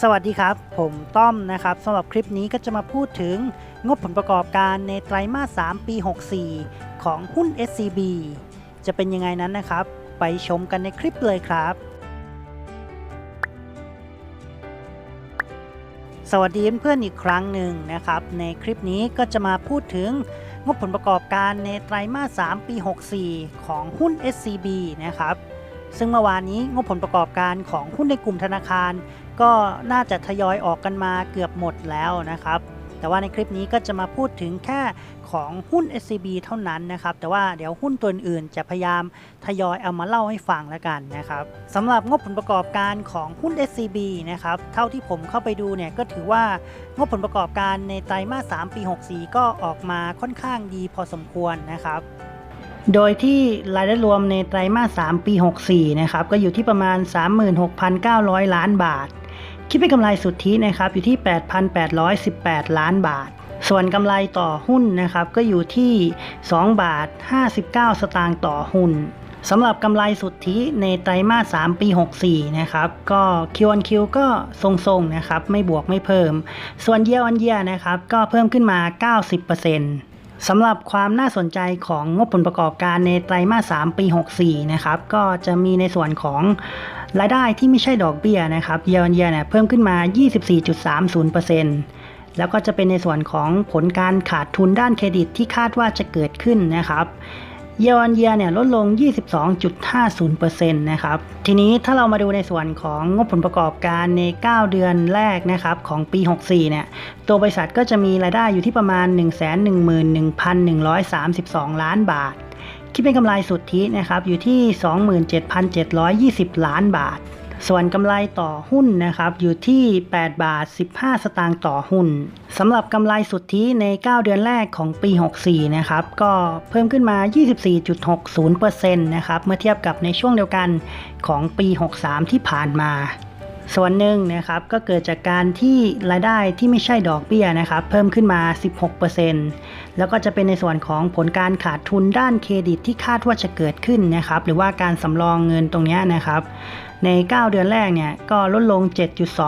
สวัสดีครับ ผมต้อมนะครับสำหรับคลิปนี้ก็จะมาพูดถึงงบผลประกอบการในไตรมาส 3 ปี 64 ของหุ้น SCB จะเป็นยังไงนั้นนะครับ ไปชมกันในคลิปเลยครับ สวัสดีเพื่อนๆอีกครั้งหนึ่งนะครับ ในคลิปนี้ก็จะมาพูดถึงงบผลประกอบการในไตรมาส 3 ปี 64 ของหุ้น SCB นะครับซึ่งเมื่อวานนี้งบผลประกอบการของหุ้นในกลุ่มธนาคาร ก็น่าจะทยอยออกกันมาเกือบหมดแล้วนะครับ แต่ว่าในคลิปนี้ก็จะมาพูดถึงแค่ของหุ้น SCB เท่านั้นนะครับ แต่ว่าเดี๋ยวหุ้นตัวอื่นจะพยายามทยอยเอามาเล่าให้ฟังแล้วกันนะครับสำหรับงบผลประกอบการของหุ้น SCB นะครับ เท่าที่ผมเข้าไปดูเนี่ยก็ถือว่างบผลประกอบการในไตรมาส 3 ปี 64 ก็ออกมาค่อนข้างดีพอสมควรนะครับโดยที่รายได้รวมในไตรมาส 3 ปี 64 นะครับ ก็อยู่ที่ประมาณ 36,900 ล้านบาท คิดเป็นกำไรสุทธินะครับอยู่ที่ 8,818 ล้านบาท ส่วนกำไรต่อหุ้นนะครับก็อยู่ที่ 2 บาท 59 สตางค์ต่อหุ้นสำหรับกำไรสุทธิในไตรมาส 3 ปี 64 นะครับ ก็ Q1Q ก็ทรงๆ นะครับ ไม่บวกไม่เพิ่ม ส่วน Year on Year นะครับ ก็เพิ่มขึ้นมา 90%สำหรับความน่าสนใจของงบผลประกอบการในไตรมาส 3 ปี 64 นะครับ ก็จะมีในส่วนของ รายได้ที่ไม่ใช่ดอกเบี้ยนะครับ Year on Year เนี่ยเพิ่มขึ้นมา 24.30%แล้วก็จะเป็นในส่วนของผลการขาดทุนด้านเครดิตที่คาดว่าจะเกิดขึ้นนะครับ Year on Year เนี่ยลดลง 22.50%นะครับ ทีนี้ถ้าเรามาดูในส่วนของงบผลประกอบการใน 9 เดือนแรกนะครับของปี 64 เนี่ย ตัวบริษัทก็จะมีรายได้อยู่ที่ประมาณ 111,132 ล้านบาท คิดเป็นกำไรสุทธินะครับอยู่ที่ 27,720 ล้านบาท ส่วนกำไรต่อหุ้นนะครับอยู่ที่ 8 บาท 15 สตางค์ต่อหุ้นสำหรับกำไรสุทธิใน 9 เดือนแรกของปี 64 นะครับก็เพิ่มขึ้นมา 24.60%นะครับเมื่อเทียบกับในช่วงเดียวกันของปี 63 ที่ผ่านมา ส่วนหนึ่งนะครับก็เกิดจากการที่รายได้ที่ไม่ใช่ดอกเบี้ยนะครับเพิ่มขึ้นมา 16%แล้วก็จะเป็นในส่วนของผลการขาดทุนด้านเครดิตที่คาดว่าจะเกิดขึ้นนะครับหรือว่าการสำรองเงินตรงนี้นะครับใน 9 เดือนแรกเนี่ยก็ลดลง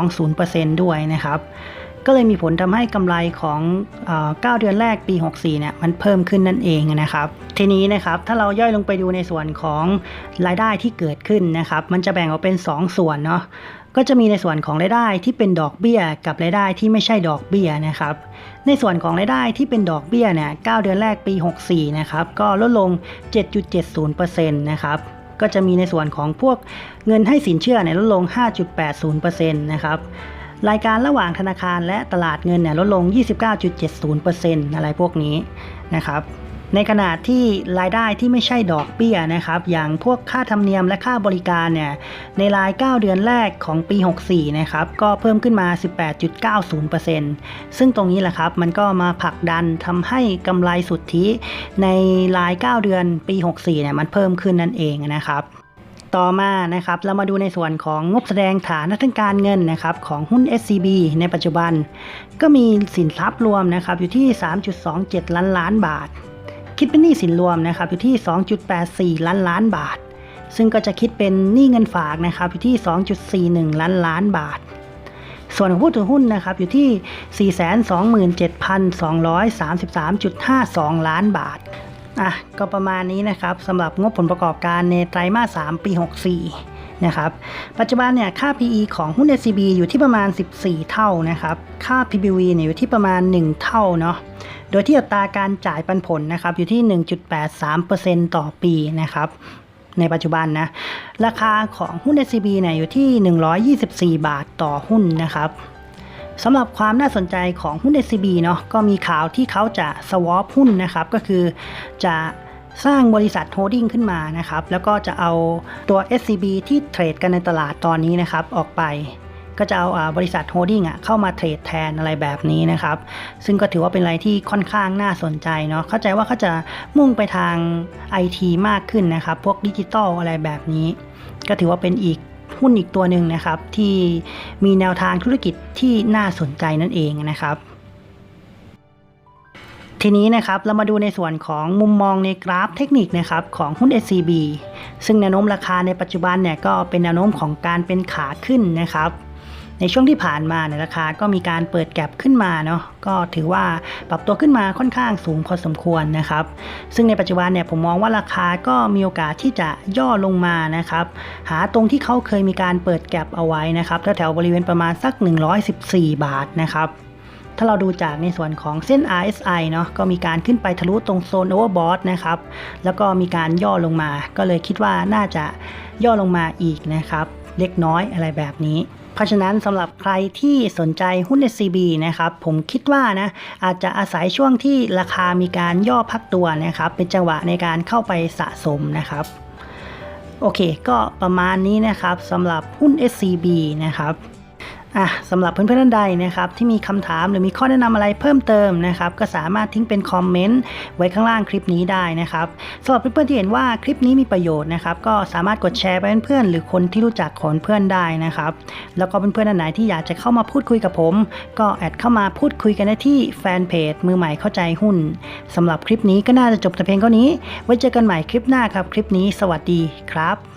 7.20%ด้วยนะครับ ก็เลยมีผลทำให้กำไรของเออ9เดือนแรกปี 64เนี่ยมันเพิ่มขึ้นนั่นเองนะครับ ทีนี้นะครับถ้าเราย่อยลงไปดูในส่วนของรายได้ที่เกิดขึ้นนะครับ มันจะแบ่งออกเป็น 2 ส่วนเนาะก็จะมีในส่วนของรายได้ที่เป็นดอกเบี้ย กับรายได้ที่ไม่ใช่ดอกเบี้ยนะครับ ในส่วนของรายได้ที่เป็นดอกเบี้ยเนี่ย9เดือนแรกปี 64นะครับก็ลดลง 7.70%นะครับก็จะมีในส่วนของพวกเงินให้สินเชื่อเนี่ยลดลง 5.80%นะครับ รายการระหว่างธนาคารและตลาดเงินเนี่ยลดลง 29.70%อะไรพวกนี้นะครับในขณะที่รายได้ที่ไม่ใช่ดอกเบี้ยนะครับ อย่างพวกค่าธรรมเนียมและค่าบริการเนี่ยในราย 9 เดือนแรกของปี 64 นะครับ ก็เพิ่มขึ้นมา 18.90%ซึ่งตรงนี้แหละครับ มันก็มาผลักดันทำให้กำไรสุทธิในราย 9 เดือนปี 64 เนี่ยมันเพิ่มขึ้นนั่นเองนะครับ ต่อมานะครับเรามาดูในส่วนของงบแสดงฐานะทางการเงินนะครับของหุ้น SCB ในปัจจุบัน ก็มีสินทรัพย์รวมนะครับอยู่ที่ 3.27 ล้านล้านบาท คิดเป็นหนี้สินรวมนะครับอยู่ที่ 2.84 ล้านล้านบาท ซึ่งก็จะคิดเป็นหนี้เงินฝากนะครับอยู่ที่ 2.41 ล้านล้านบาท ส่วนของผู้ถือหุ้นนะครับอยู่ที่ 427,233.52 ล้านบาท อะก็ประมาณนี้นะครับสำหรับงบผลประกอบการในไตรมาส 3 ปี 64 นะครับ ปัจจุบันเนี่ยค่า PE ของหุ้น SCB อยู่ที่ประมาณ 14 เท่านะครับ ค่า PBV เนี่ยอยู่ที่ประมาณ 1 เท่าเนาะโดยที่อัตราการจ่ายปันผลนะครับอยู่ที่ 1.83%ต่อปีนะครับในปัจจุบันนะ ราคาของหุ้น SCB เนี่ยอยู่ที่ 124 บาทต่อหุ้นนะครับ สำหรับความน่าสนใจของหุ้น SCB เนาะก็มีข่าวที่เขาจะ swap หุ้นนะครับก็คือจะสร้างบริษัทโฮดดิ้งขึ้นมานะครับแล้วก็จะเอาตัว SCB ที่เทรดกันในตลาดตอนนี้นะครับออกไป ก็จะเอาบริษัทโฮดดิ้งเข้ามาเทรดแทนอะไรแบบนี้นะครับ ซึ่งก็ถือว่าเป็นอะไรที่ค่อนข้างน่าสนใจเนาะเข้าใจว่าเขาจะมุ่งไปทาง IT มากขึ้นนะครับ พวกดิจิตอลอะไรแบบนี้ ก็ถือว่าเป็นอีก หุ้นอีกตัวหนึ่งนะครับ ที่มีแนวทางธุรกิจที่น่าสนใจนั่นเองนะครับทีนี้นะครับเรามาดูในส่วนของมุมมองในกราฟเทคนิคนะครับของหุ้น SCB ซึ่งแนวโน้มราคาในปัจจุบันเนี่ยก็เป็นแนวโน้มของการเป็นขาขึ้นนะครับ ในช่วงที่ผ่านมาเนี่ยราคาก็มีการเปิดแก็บขึ้นมาเนาะก็ถือว่าปรับตัวขึ้นมาค่อนข้างสูงพอสมควรนะครับ ซึ่งในปัจจุบันเนี่ยผมมองว่าราคาก็มีโอกาสที่จะย่อลงมานะครับหาตรงที่เขาเคยมีการเปิดแก็บเอาไว้นะครับแถวๆบริเวณประมาณสัก 114 บาทนะครับถ้าเราดูจากในส่วนของเส้น RSI เนาะก็มีการขึ้นไปทะลุตรงโซน overbought นะครับ แล้วก็มีการย่อลงมา ก็เลยคิดว่าน่าจะย่อลงมาอีกนะครับ เล็กน้อยอะไรแบบนี้ เพราะฉะนั้นสำหรับใครที่สนใจหุ้น SCB นะครับผมคิดว่านะอาจจะอาศัยช่วงที่ราคามีการย่อพักตัวนะครับเป็นจังหวะในการเข้าไปสะสมนะครับโอเค ก็ประมาณนี้นะครับสำหรับหุ้น SCB นะครับ อะสำหรับเพื่อนๆท่านใดนะครับที่มีคำถามหรือมีข้อแนะนำอะไรเพิ่มเติมนะครับก็สามารถทิ้งเป็นคอมเมนต์ไว้ข้างล่างคลิปนี้ได้นะครับสำหรับเพื่อนๆที่เห็นว่าคลิปนี้มีประโยชน์นะครับก็สามารถกดแชร์ไปเพื่อนๆหรือคนที่รู้จักของเพื่อนได้นะครับแล้วก็เพื่อนๆท่านไหนที่อยากจะเข้ามาพูดคุยกับผม ก็แอดเข้ามาพูดคุยกันได้ที่แฟนเพจมือใหม่เข้าใจหุ้นสำหรับคลิปนี้ก็น่าจะจบแต่เพียงเท่านี้ ไว้เจอกันใหม่คลิปหน้าครับคลิปนี้สวัสดีครับ